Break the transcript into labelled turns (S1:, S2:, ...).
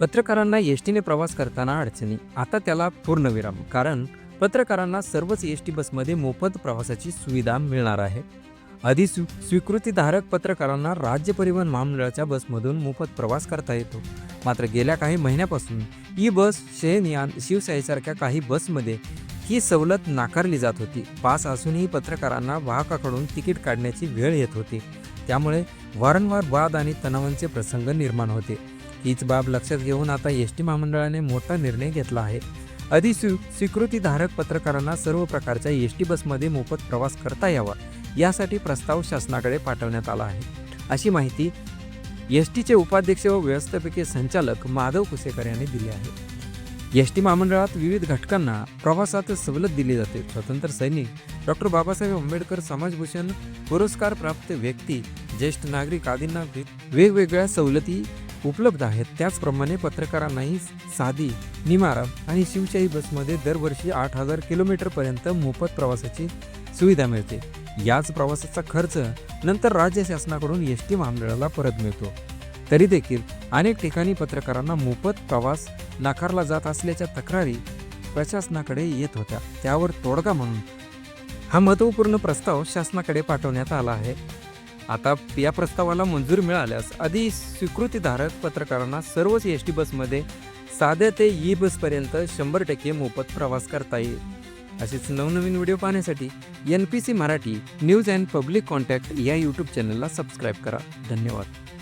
S1: पत्रकारांना एस टीने प्रवास करताना अडचणी. आता त्याला पूर्णविराम कारण पत्रकारांना सर्वच एस टी बसमध्ये मोफत प्रवासाची सुविधा मिळणार आहे. आधी स्वी स्वीकृतीधारक पत्रकारांना राज्य परिवहन महामंडळाच्या बसमधून मोफत प्रवास करता येतो. मात्र गेल्या काही महिन्यापासून ई बस शयनयान शिवशाहीसारख्या काही बसमध्ये ही सवलत नाकारली जात होती. पास असूनही पत्रकारांना वाहकाकडून तिकीट काढण्याची वेळ येत होती. त्यामुळे वारंवार वाद आणि तणावांचे प्रसंग निर्माण होते. हीच बाब लक्षात घेऊन आता एस टी महामंडळाने मोठा निर्णय घेतला आहे. आधी स्वीकृतीधारक पत्रकारांना सर्व प्रकारच्या एस टी बसमध्ये मोफत प्रवास करता यावा यासाठी प्रस्ताव शासनाकडे पाठवण्यात आला आहे. अशी माहिती एस टीचे उपाध्यक्ष व व्यवस्थापकीय संचालक माधव कुसेकर यांनी दिली आहे. एस टी महामंडळात विविध घटकांना प्रवासात सवलत दिली जाते. स्वतंत्र सैनिक डॉक्टर बाबासाहेब आंबेडकर समाजभूषण पुरस्कार प्राप्त व्यक्ती ज्येष्ठ नागरिक आदींना वेगवेगळ्या सवलती उपलब्ध आहेत. त्याचप्रमाणे पत्रकारांनाही साधी निमारा आणि शिवशाही बसमध्ये दरवर्षी आठ हजार किलोमीटरपर्यंत मोफत प्रवासाची सुविधा मिळते. याच प्रवासाचा खर्च नंतर राज्य शासनाकडून एस टी महामंडळाला परत मिळतो. तरी देखील अनेक ठिकाणी पत्रकारांना मोफत प्रवास नाकारला जात असल्याच्या तक्रारी प्रशासनाकडे येत होत्या. त्यावर तोडगा म्हणून हा महत्त्वपूर्ण प्रस्ताव शासनाकडे पाठवण्यात आला आहे. आता या प्रस्तावाला मंजूर मिळाल्यास आधी स्वीकृतीधारक पत्रकारांना सर्वच एस टी बसमध्ये साध्या ते ई बसपर्यंत शंभर टक्के मोफत प्रवास करता येईल. असेच नवनवीन व्हिडिओ पाहण्यासाठी N P C Marathi news and public contact या यूट्यूब चॅनलला सबस्क्राईब करा. धन्यवाद.